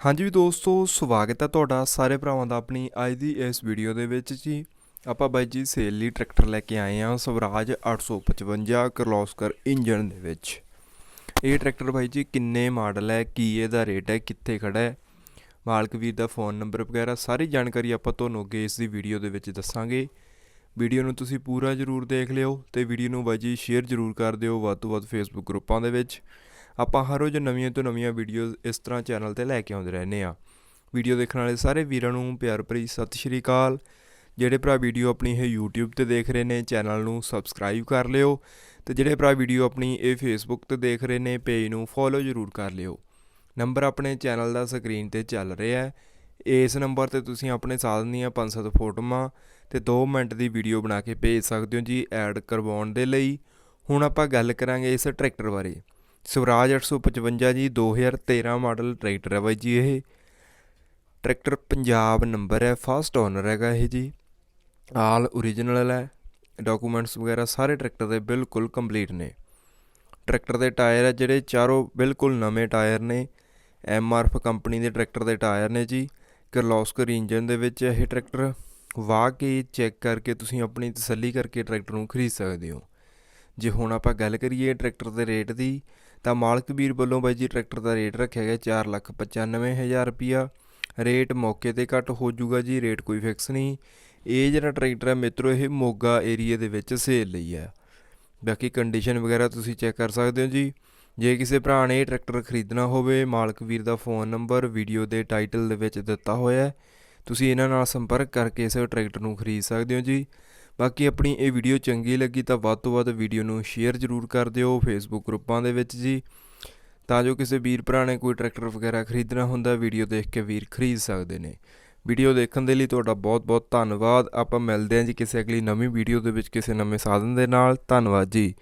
ਹਾਂਜੀ ਵੀ ਦੋਸਤੋ, ਸਵਾਗਤ ਹੈ ਤੁਹਾਡਾ ਸਾਰੇ ਭਰਾਵਾਂ ਦਾ ਆਪਣੀ ਅੱਜ ਦੀ ਇਸ ਵੀਡੀਓ ਦੇ ਵਿੱਚ ਜੀ। ਆਪਾਂ ਬਾਈ ਜੀ ਸੇਲ ਲਈ ਟਰੈਕਟਰ ਲੈ ਕੇ ਆਏ ਹਾਂ ਸਵਰਾਜ 855 ਕਰਲੋਸਕਰ ਇੰਜਨ ਦੇ ਵਿੱਚ। ਇਹ ਟਰੈਕਟਰ ਬਾਈ ਜੀ ਕਿੰਨੇ ਮਾਡਲ ਹੈ, ਕੀ ਇਹਦਾ ਰੇਟ ਹੈ, ਕਿੱਥੇ ਖੜਾ ਹੈ? ਮਾਲਕ ਵੀਰ ਦਾ ਫੋਨ ਨੰਬਰ ਵਗੈਰਾ ਸਾਰੀ ਜਾਣਕਾਰੀ ਆਪਾਂ ਤੁਹਾਨੂੰ ਅੱਗੇ ਇਸ ਦੀ ਵੀਡੀਓ ਦੇ ਵਿੱਚ ਦੱਸਾਂਗੇ। ਵੀਡੀਓ ਨੂੰ ਤੁਸੀਂ ਪੂਰਾ ਜ਼ਰੂਰ ਦੇਖ ਲਿਓ ਤੇ ਵੀਡੀਓ ਨੂੰ ਬਾਈ ਜੀ ਸ਼ੇਅਰ ਜ਼ਰੂਰ ਕਰ ਦਿਓ ਵੱਧ ਤੋਂ ਵੱਧ ਫੇਸਬੁੱਕ ਗਰੁੱਪਾਂ ਦੇ ਵਿੱਚ। ਆਪਾਂ ਹਰ ਰੋਜ਼ ਨਵੀਆਂ ਤੋਂ ਨਵੀਆਂ ਵੀਡੀਓਜ਼ ਇਸ ਤਰ੍ਹਾਂ ਚੈਨਲ ਤੇ ਲੈ ਕੇ ਆਉਂਦੇ ਰਹਿੰਦੇ ਆ ਵੀਡੀਓ ਦੇਖਣ ਵਾਲੇ ਸਾਰੇ ਵੀਰਾਂ ਨੂੰ ਪਿਆਰ ਭਰੀ ਸਤਿ ਸ਼੍ਰੀ ਅਕਾਲ। ਜਿਹੜੇ ਭਰਾ ਵੀਡੀਓ ਆਪਣੀ ਇਹ YouTube ਤੇ ਦੇਖ ਰਹੇ ਨੇ ਚੈਨਲ ਨੂੰ ਸਬਸਕ੍ਰਾਈਬ ਕਰ ਲਿਓ ਤੇ ਜਿਹੜੇ ਭਰਾ ਵੀਡੀਓ ਆਪਣੀ ਇਹ Facebook ਤੇ ਦੇਖ ਰਹੇ ਨੇ ਪੇਜ ਨੂੰ ਫੋਲੋ ਜ਼ਰੂਰ ਕਰ ਲਿਓ। ਨੰਬਰ ਆਪਣੇ ਚੈਨਲ ਦਾ ਸਕਰੀਨ ਤੇ ਚੱਲ ਰਿਹਾ ਹੈ। ਇਸ ਨੰਬਰ ਤੇ ਤੁਸੀਂ ਆਪਣੇ ਸਾਧਨ ਦੀਆਂ ਪੰਜ ਸੱਤ ਫੋਟੋਆਂ ਤੇ 2 ਮਿੰਟ ਦੀ ਵੀਡੀਓ ਬਣਾ ਕੇ ਭੇਜ ਸਕਦੇ ਹੋ ਜੀ ਐਡ ਕਰਵਾਉਣ ਦੇ ਲਈ। ਹੁਣ ਆਪਾਂ ਗੱਲ ਕਰਾਂਗੇ ਇਸ ਟਰੈਕਟਰ ਬਾਰੇ। ਸਵਰਾਜ 855 ਜੀ 2013 ਮਾਡਲ ਟਰੈਕਟਰ ਹੈ ਬਾਈ ਜੀ ਇਹ। ਟਰੈਕਟਰ ਪੰਜਾਬ ਨੰਬਰ ਹੈ, ਫਸਟ ਓਨਰ ਹੈਗਾ ਇਹ ਜੀ। ਆਲ ਓਰੀਜਨਲ ਹੈ ਡਾਕੂਮੈਂਟਸ ਵਗੈਰਾ ਸਾਰੇ ਟਰੈਕਟਰ ਦੇ ਬਿਲਕੁਲ ਕੰਪਲੀਟ ਨੇ। ਟਰੈਕਟਰ ਦੇ ਟਾਇਰ ਹੈ ਜਿਹੜੇ ਚਾਰੋਂ ਬਿਲਕੁਲ ਨਵੇਂ ਟਾਇਰ ਨੇ। ਐਮਆਰਐਫ ਕੰਪਨੀ ਦੇ ਟਰੈਕਟਰ ਦੇ ਟਾਇਰ ਨੇ ਜੀ। ਕਿਰਲੋਸਕਰ ਇੰਜਨ ਦੇ ਵਿੱਚ ਇਹ ਟਰੈਕਟਰ। ਵਾਹ ਕੇ ਚੈੱਕ ਕਰਕੇ ਤੁਸੀਂ ਆਪਣੀ ਤਸੱਲੀ ਕਰਕੇ ਟਰੈਕਟਰ ਨੂੰ ਖਰੀਦ ਸਕਦੇ ਹੋ। ਜੇ ਹੁਣ ਆਪਾਂ ਗੱਲ ਕਰੀਏ ਟਰੈਕਟਰ ਦੇ ਰੇਟ ਦੀ ਤਾਂ ਮਾਲਕ ਵੀਰ ਵੱਲੋਂ ਬਾਈ ਜੀ ਟਰੈਕਟਰ ਦਾ ਰੇਟ ਰੱਖਿਆ ਗਿਆ 495000 ਰੁਪਿਆ ਰੇਟ ਮੌਕੇ ਤੇ ਘੱਟ ਹੋ ਜਾਊਗਾ ਜੀ, ਰੇਟ ਕੋਈ ਫਿਕਸ ਨਹੀਂ। ਇਹ ਜਿਹੜਾ ਟਰੈਕਟਰ ਹੈ ਮਿੱਤਰੋ, ਇਹ ਮੋਗਾ ਏਰੀਆ ਦੇ ਵਿੱਚ ਸੇਲ ਲਈ ਹੈ। ਬਾਕੀ ਕੰਡੀਸ਼ਨ ਵਗੈਰਾ ਤੁਸੀਂ ਚੈੱਕ ਕਰ ਸਕਦੇ ਹੋ ਜੀ। ਜੇ ਕਿਸੇ ਭਰਾ ਨੇ ਇਹ ਟਰੈਕਟਰ ਖਰੀਦਣਾ ਹੋਵੇ, ਮਾਲਕ ਵੀਰ ਦਾ ਫੋਨ ਨੰਬਰ ਵੀਡੀਓ ਦੇ ਟਾਈਟਲ ਦੇ ਵਿੱਚ ਦਿੱਤਾ ਹੋਇਆ ਹੈ। ਤੁਸੀਂ ਇਹਨਾਂ ਨਾਲ ਸੰਪਰਕ ਕਰਕੇ ਇਸ ਟਰੈਕਟਰ ਨੂੰ ਖਰੀਦ ਸਕਦੇ ਹੋ ਜੀ। ਬਾਕੀ ਆਪਣੀ ਇਹ ਵੀਡੀਓ ਚੰਗੀ ਲੱਗੀ ਤਾਂ ਵੱਧ ਤੋਂ ਵੱਧ ਵੀਡੀਓ ਨੂੰ ਸ਼ੇਅਰ ਜ਼ਰੂਰ ਕਰ ਦਿਓ ਫੇਸਬੁੱਕ ਗਰੁੱਪਾਂ ਦੇ ਵਿੱਚ ਜੀ, ਤਾਂ ਜੋ ਕਿਸੇ ਵੀਰ ਭਰਾ ਨੇ ਕੋਈ ਟਰੈਕਟਰ ਵਗੈਰਾ ਖਰੀਦਣਾ ਹੁੰਦਾ ਵੀਡੀਓ ਦੇਖ ਕੇ ਵੀਰ ਖਰੀਦ ਸਕਦੇ ਨੇ। ਵੀਡੀਓ ਦੇਖਣ ਦੇ ਲਈ ਤੁਹਾਡਾ ਬਹੁਤ ਬਹੁਤ ਧੰਨਵਾਦ। ਆਪਾਂ ਮਿਲਦੇ ਹਾਂ ਜੀ ਕਿਸੇ ਅਗਲੀ ਨਵੀਂ ਵੀਡੀਓ ਦੇ ਵਿੱਚ ਕਿਸੇ ਨਵੇਂ ਸਾਧਨ ਦੇ ਨਾਲ। ਧੰਨਵਾਦ ਜੀ।